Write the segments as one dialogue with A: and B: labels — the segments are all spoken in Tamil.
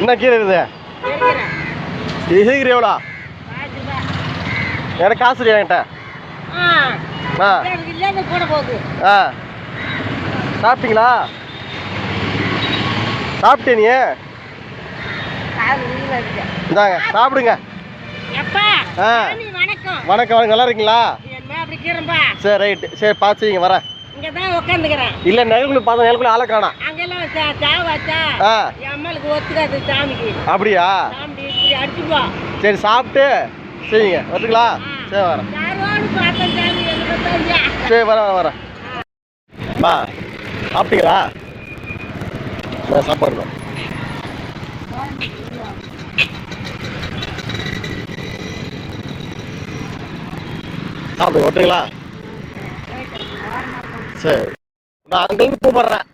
A: என்ன கீரை இருக்குது இது? கீரை எவ்வளோ? எனக்கு காசு இல்லையா என்கிட்ட? ஆ. ஆ. சாப்பிட்டீங்களா? சாப்பிட்டே நீ. இந்தாங்க சாப்பிடுங்க.
B: வணக்கம்.
A: வணக்கம் நல்லா இருக்கீங்களா? சரி ரைட்டு. சரி பார்த்து வரேன்.
B: இங்க தான் உட்காந்துக்கிறேன்
A: இல்லை நெல்குள்ள பார்த்தா நெல்குள்ள ஆளை காணோம்.
B: அங்கெல்லாம் சா- சாவு வச்சா?
A: ஆ.
B: என் அம்மாளுக்கு ஒத்துக்காது சாமிக்கு.
A: அப்படியா?
B: சாமி இப்படி அடிச்சுடுவா
A: சரி சாப்பிட்டு செய்யுங்க. வரட்டுங்களா சரி வரேன் சரி வரேன் வரேன், பா சாப்பிட்டீங்களா? நான் சாப்பாடு தான். சாப்பிடுங்க வரட்டுங்களா சரி. நான் அங்கிருந்து கூப்பிட்றேன்.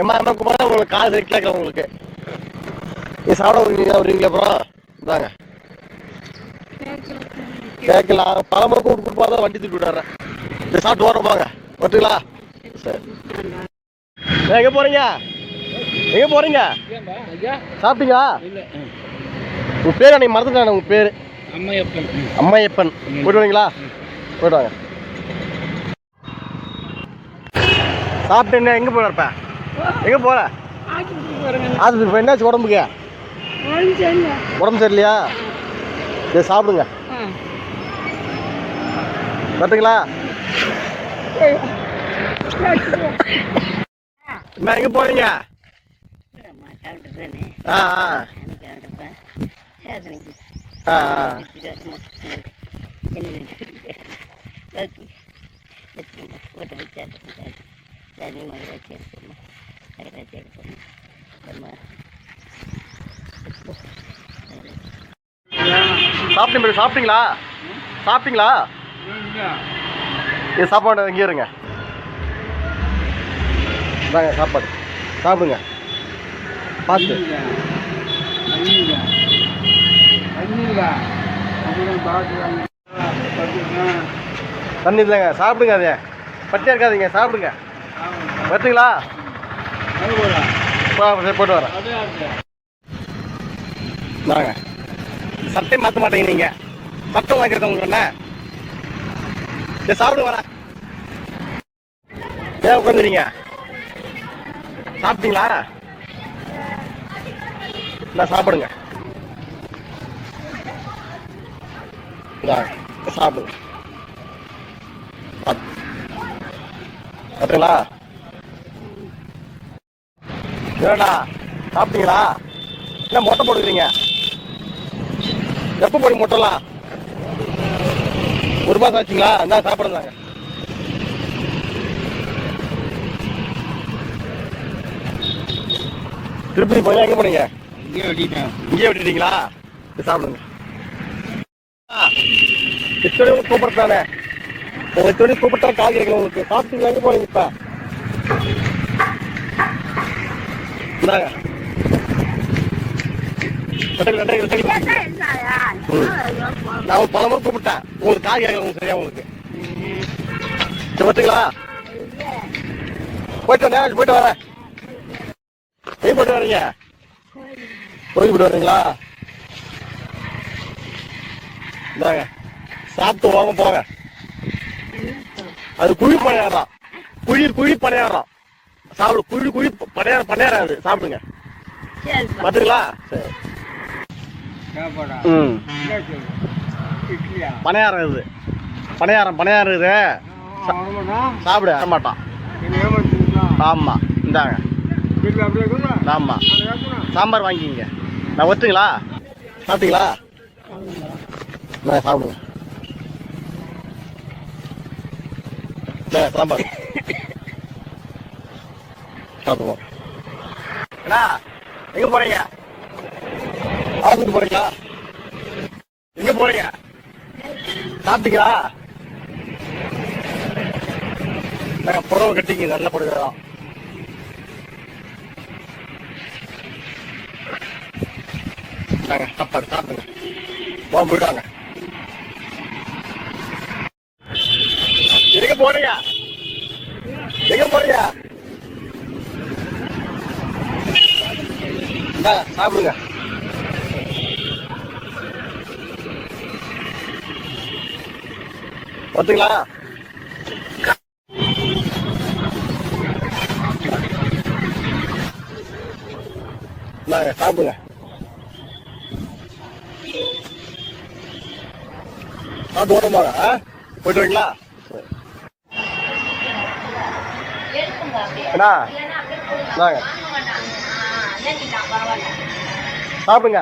A: எம்மா எம்மா கூப்பிட்றேன். உங்களுக்கு காசு கேட்குறேன் உங்களுக்கு. நீ சாப்பிட வருவீங்களா வருவீங்களா அப்புறம்? இதாங்க கேட்கலாம். பழமுறை கூப்பிட்டு கூப்பிட்டு பார்த்தா வண்டி தூக்கி விட்டுறேன். சரி சாப்பிட்டு வரோம் வாங்க. வரட்டுங்களா? சரி. எங்க போறீங்க? எங்க போறீங்க? சாப்பிட்டீங்களா? உங்க பேர் அன்னைக்கு மறந்துட்டேன் உங்க பேர்.
C: அம்மையப்பன்.
A: அம்மையப்பன். போயிட்டு வரீங்களா? போயிட்டு வாங்க. சாப்பிட்டு என்ன எங்கே போகிற இப்போ எங்கே போற ஆஸ்பத்திரி இப்போ என்னாச்சு உடம்புக்கு? உடம்பு சரியில்லையா? சரி சாப்பிடுங்க. வரட்டுங்களா எங்கே போகிறீங்க ஆ ஆ. ஆ ஆ. சாப்பிட்டீங்க சாப்பிட்டீங்களா? சாப்பிட்டீங்களா? இது சாப்பாடு இங்கே இருங்க. இந்தாங்க சாப்பாடு. சாப்பிடுங்க. பார்த்து. தண்ணி இல்லைங்க சாப்பிடுங்க அதே பட்டியா இருக்காதீங்க சாப்பிடுங்க. சரி போட்டு வரேன். வாங்க சட்டை மாற்ற மாட்டேங்க நீங்க. சட்டம் உங்களுக்கு என்ன சரி சாப்பிடுங்க வரேன். ஏன் உட்காந்துறீங்க சாப்பிட்டீங்களா? நான் சாப்பிடுங்க. சாப்பிடுங்க. சாப்பிட்டீங்களா ஏடா சாப்பிட்டீங்களா? என்ன மொட்டை போட்டுக்கிறீங்க? எப்போ போடுங்க மொட்டைலாம் ஒரு மாதம் ஆச்சுங்களா? என்ன சாப்பிடுறாங்க திருப்பதி போய் எங்கே போனீங்க? இங்கே விட்டுட்டீங்களா? சரி, சாப்பிடுங்க. இத்தனை கூப்பிடுறானே உங்களுக்கு சொல்லி கூப்பிட்டா கால் கேட்கல உங்களுக்கு. சாப்பிட்டு எங்கே போறீங்க இப்போ. இந்தாங்க. நான் பல முறை கூப்பிட்டேன். உங்களுக்கு காய்கறிகள் கேட்கல உங்களுக்கு சரியா உங்களுக்கு. சரி போயிட்டு வரேன் போயிட்டு வரேன் எங்க போயிட்டு வரீங்க கோயில் போயிட்டு வரீங்களா இந்தாங்க. சாப்பிட்டு வாங்க போங்க. அது குழி பணியாரம். குழி குழி பணியாரம். சாப்பிடு குழி குழி பணியாரம் பணியாரம் அது சாப்பிடுங்க பார்த்துங்களா சரி. ம். பணியாரம் இது. பணியாரம் பணியாரம் இது. சாப்பிடு வர மாட்டான் ஆமாம் இந்தாங்க. ஆமாம் சாம்பார் வாங்கிக்கிங்க. நான் ஒத்துங்களா சாப்பிட்டீங்களா? நான் சாப்பிடுங்க சாம்பார் சாப்பிடுவோம் அண்ணா எங்க போறீங்க ஆஃபீஸ் போறீங்களா எங்க போறீங்க சாப்பிட்டீங்களா நாங்க புடவை கட்டிங்க நல்ல புடவை நாங்க சாப்பாடு சாப்பிடுங்க போ போயிட்டாங்க போறியா? எங்க போறியா? சாப்பிடுங்க. ஒத்துங்களா சாப்பிடுங்க. போட்டு போங்க போயிட்டு வரீங்களா? அண்ணா இந்தாங்க. சாப்பிடுங்க.